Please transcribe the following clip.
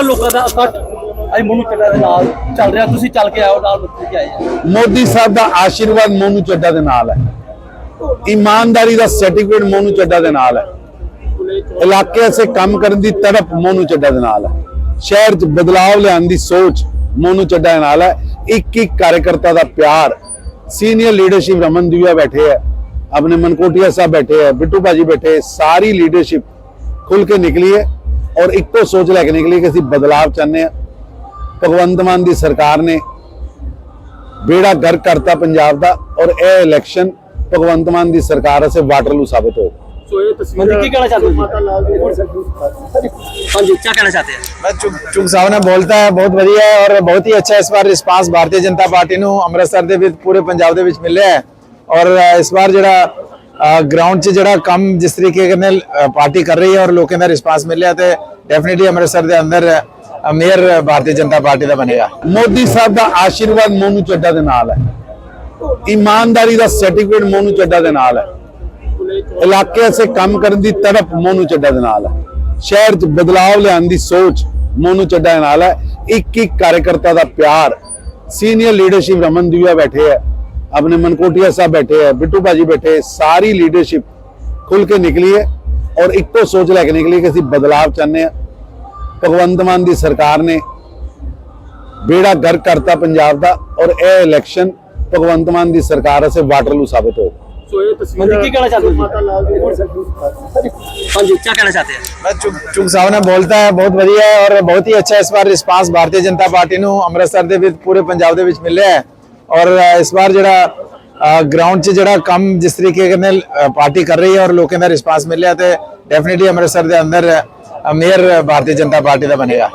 ਹਜ਼ਾਰਾਂ ਲੋਕਾਂ ਦਾ ਇਕੱਠ ਅੱਜ ਮੋਨੂ ਚੱਡਾ ਦੇ ਨਾਲ ਚੱਲ ਰਿਹਾ। ਤੁਸੀਂ ਚੱਲ ਕੇ ਆਓ, ਨਾਲ ਮੁੱਖ ਕੇ ਆਏ ਮੋਦੀ ਸਾਹਿਬ ਦਾ ਆਸ਼ੀਰਵਾਦ ਮੋਨੂ ਚੱਡਾ ਦੇ ਨਾਲ ਹੈ। ਇਮਾਨਦਾਰੀ ਦਾ ਸਰਟੀਫਿਕੇਟ ਮੋਨੂ ਚੱਡਾ ਦੇ ਨਾਲ ਹੈ। ਇਲਾਕੇ 'ਚ ਕੰਮ ਕਰਨ ਦੀ ਤੜਪ ਮੋਨੂ ਚੱਡਾ ਦੇ ਨਾਲ ਹੈ। ਸ਼ਹਿਰ 'ਚ ਬਦਲਾਵ ਲਿਆਉਣ ਦੀ ਸੋਚ ਮੋਨੂ ਚੱਡਾ ਦੇ ਨਾਲ ਹੈ। ਇੱਕ ਇੱਕ ਕਾਰਜਕਰਤਾ ਦਾ ਪਿਆਰ। ਸੀਨੀਅਰ ਲੀਡਰਸ਼ਿਪ ਰਮਨ ਦਿਵਿਆ ਬੈਠੇ ਹੈ ਆਪਣੇ ਮਨਕੋਟੀਆ ਸਾਹਿਬ ਬੈਠੇ ਹੈ ਬਿੱਟੂ ਭਾਜੀ ਬੈਠੇ ਸਾਰੀ ਲੀਡਰਸ਼ਿਪ ਖੁੱਲ ਕੇ ਨਿਕਲੀ ਹੈ। ਔਰ ਇੱਕੋ ਸੋਚ ਲੈ ਕੇ ਨਿਕਲੀ ਕਿ ਅਸੀਂ ਬਦਲਾਅ ਚਾਹੁੰਦੇ ਆ ਭਗਵੰਤ ਮਾਨ ਦੀ ਸਰਕਾਰ ਨੇ ਬੇੜਾ ਗਰ ਕਰਤਾ ਪੰਜਾਬ ਦਾ ਔਰ ਇਹ ਇਲੈਕਸ਼ਨ ਭਗਵੰਤ ਮਾਨ ਦੀ ਸਰਕਾਰ ਅਸੇ ਵਾਟਰਲੂ ਸਾਬਤ ਹੋ ਸੋ ਇਹ ਤਸਵੀਰ ਕੀ ਕਹਿਣਾ ਚਾਹਤੇ ਹੋ ਹਾਂਜੀ ਕੀ ਕਹਿਣਾ ਚਾਹਤੇ हैं मैं चुग चुग साहब ने बोलता है बहुत ਵਧੀਆ ਹੈ ਔਰ ਬਹੁਤ ਹੀ ਅੱਛਾ ਇਸ ਵਾਰ ਪੂਰੇ ਪੰਜਾਬ ਦੇ ਵਿੱਚ ਮਿਲਿਆ ਔਰ ਇਸ ਵਾਰ ਜਿਹੜਾ ਗਰਾਊਂਡ 'ਚ ਜਿਹੜਾ ਕੰਮ ਜਿਸ ਤਰੀਕੇ ਨਾਲ ਅ, ਪਾਰਟੀ ਕਰ ਰਹੀ ਹੈ ਔਰ ਲੋਕਾਂ ਦਾ ਰਿਸਪਾਂਸ ਮਿਲਿਆ ਤੇ ਡੈਫੀਨਿਟਲੀ ਅੰਮ੍ਰਿਤਸਰ ਦੇ ਅੰਦਰ ਮੇਅਰ ਭਾਰਤੀ ਜਨਤਾ ਪਾਰਟੀ ਦਾ ਬਣੇਗਾ। ਮੋਦੀ ਸਾਹਿਬ ਦਾ ਆਸ਼ੀਰਵਾਦ ਮੋਨੂ ਚੱਡਾ ਦੇ ਨਾਲ ਹੈ। ਇਮਾਨਦਾਰੀ ਦਾ ਸਰਟੀਫਿਕੇਟ ਮੋਨੂ ਚੱਡਾ ਦੇ ਨਾਲ ਹੈ। ਇਲਾਕੇ 'ਚ ਕੰਮ ਕਰਨ ਦੀ ਤਰਫ ਮੋਨੂ ਚੱਡਾ ਦੇ ਨਾਲ ਹੈ। ਸ਼ਹਿਰ 'ਚ ਬਦਲਾਵ ਲਿਆਉਣ ਦੀ ਸੋਚ ਮੋਨੂ ਚੱਡਾ ਦੇ ਨਾਲ ਹੈ। ਇੱਕ ਇੱਕ ਕਾਰਜਕਰਤਾ ਦਾ ਪਿਆਰ। ਸੀਨੀਅਰ ਲੀਡਰਸ਼ਿਪ ਰਮਨ ਦਿਵਿਆ ਬੈਠੇ ਹੈ। ਆਪਣੇ ਮਨਕੋਟੀਆ ਸਾਹਿਬ ਬੈਠੇ ਹੈ ਬਿੱਟੂ ਭਾਜੀ ਬੈਠੇ ਹੈ, ਸਾਰੀ ਲੀਡਰਸ਼ਿਪ ਖੁੱਲ ਕੇ ਨਿਕਲੀ ਹੈ ਔਰ ਇੱਕੋ ਸੋਚ ਲੈ ਕੇ ਨਿਕਲੀ ਹੈ ਕਿ ਅਸੀਂ ਬਦਲਾਵ ਚਾਹੁੰਦੇ ਹਾਂ ਭਗਵੰਤ ਮਾਨ ਦੀ ਸਰਕਾਰ ਨੇ ਬੇੜਾ ਗਰ ਕਰਤਾ ਪੰਜਾਬ ਦਾ ਔਰ ਇਹ ਇਲੈਕਸ਼ਨ ਭਗਵੰਤ ਮਾਨ ਦੀ ਸਰਕਾਰ ਅਸੇ ਵਾਟਰਲੂ ਸਾਬਤ ਹੋਏ सो ये तस्वीर की कहना चाहते हो हाँ जी क्या कहना चाहते हैं ਮੈਂ ਚੁਗ ਚੁਗ ਸਾਹਿਬ ਨੇ ਬੋਲਤਾ ਹੈ ਬਹੁਤ ਵਧੀਆ ਹੈ ਔਰ ਬਹੁਤ ਹੀ ਅੱਛਾ ਇਸ ਵਾਰ ਰਿਸਪਾਂਸ ਭਾਰਤੀ ਜਨਤਾ ਪਾਰਟੀ ਨੂੰ ਅੰਮ੍ਰਿਤਸਰ ਦੇ ਵਿੱਚ ਪੂਰੇ ਪੰਜਾਬ ਦੇ ਵਿੱਚ ਮਿਲਿਆ ਹੈ ਔਰ ਅ, ਇਸ ਵਾਰ ਜਿਹੜਾ ਗਰਾਊਂਡ 'ਚ ਜਿਹੜਾ ਕੰਮ ਜਿਸ ਤਰੀਕੇ ਨਾਲ ਅ, ਪਾਰਟੀ ਕਰ ਰਹੀ ਹੈ ਔਰ ਲੋਕਾਂ ਦਾ ਰਿਸਪਾਂਸ ਮਿਲਿਆ ਤੇ ਡੈਫੀਨਿਟਲੀ ਅੰਮ੍ਰਿਤਸਰ ਦੇ ਅੰਦਰ ਅ, ਮੇਅਰ ਭਾਰਤੀ ਜਨਤਾ ਪਾਰਟੀ ਦਾ ਬਣੇਗਾ।